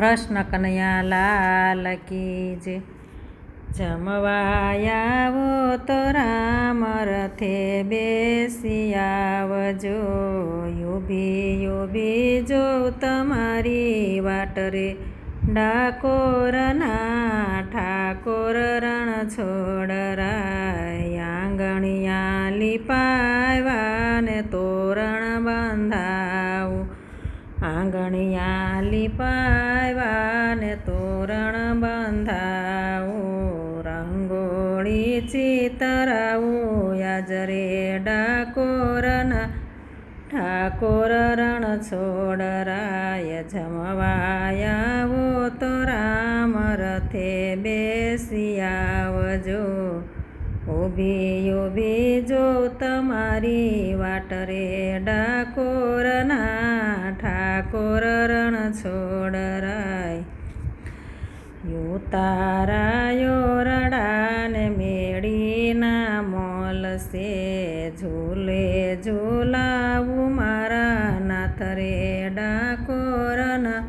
કૃષ્ણ કનૈયા લાલ કી જે. જમવાયાવો તો રામ રથે બેસી આવજો. યુભી યોભી જો તમારી વાટ રે. ડાકોરના ઠાકોર રણ છોડરાય આંગણિયા પાયવાને તોરણ બંધાવો, રંગોળી ચિતરાવો, યાજરે ડાકોરના ઠાકોર રણ છોડરાય જમવાયાવો તો રામ રથે આવજો. ઊભી ઊભી જો તમારી વાટરે ડાકોરના ઠાકોર રણ છોડરાય. યો તારાયો રડાને મેળીના મોલસે ઝૂલે ઝૂલાવું મારા નાથ રે ડાકોરના.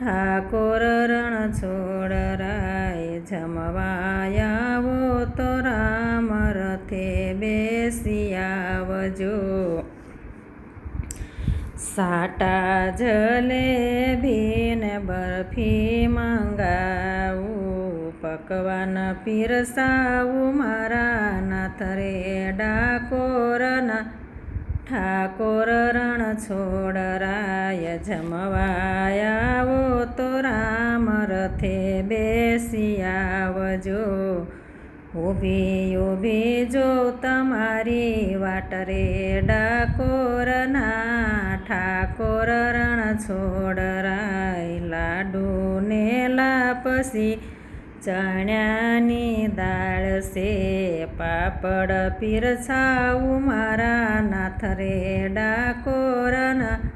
ઠાકોર રણ છોડરાય, જમવાયાવો તો રામ રથે બેસી આવજો. સાટા જલેબીને બરફી મંગાવું, પકવાન પીરસાવું, મારા નાથ રે ડાકોરના ઠાકોર રણ છોડરાય જમવાયાવો, તો રામ રથે બેસી આવજો. ઊભી ઊભી જો તમારી વાટ રે ડાકોરના ઠાકોર રણ છોડરાય લાડુ ને લાપસી. ચણ્યાની દાળ સે પાપડ પીરસાવું મારા નાથ રે ડાકોરના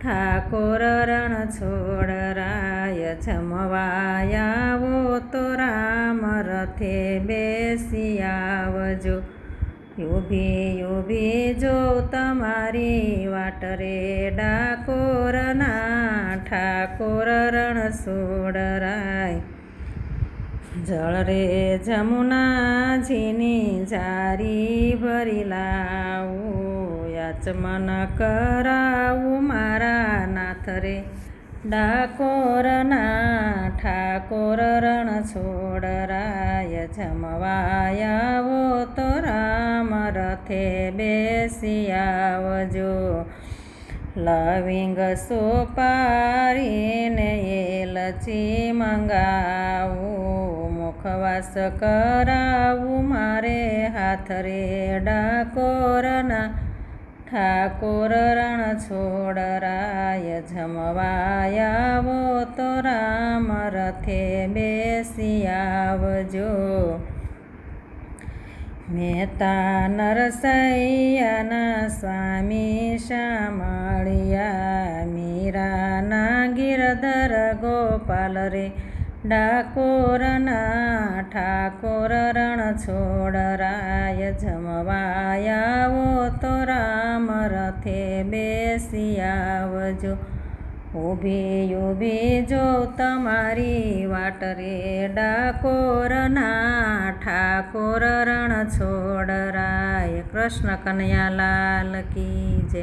ઠાકોર રણ છોડરાય જમવાયાવો તો રામ રથે બેસી આવજો. ઊભી ઊભી જો તમારી વાટ રે ડાકોરના ઠાકોર રણ છોડરાય જળ રે જમુનાજીની જારી ભરી લાવું યાચમન કરાવું રે ડાકોરના ઠાકોર રણ છોડરાય જમવાયાવો તો રામ રથે બેસી આવજો. લવિંગ સોપારીને એલચી મંગાવું. મુખવાસ કરાવું મારે હાથ રે ડાકોરના ઠાકોર રણ છોડરાય જમવાયાવો તો રામ રથે બેસી આવજો. મહેતા નરસૈયાના સ્વામી શામળિયા મીરાના ગિરધર ગોપાલ રે. ડાકોરના ઠાકોર રણ છોડરાય જમવાયાવો તો બેસી આવજો. ઊભી ઊભી જો તમારી વાટ રે. ડાકોરના ઠાકોર રણ છોડરાય કૃષ્ણ કનૈયા લાલ કી જય.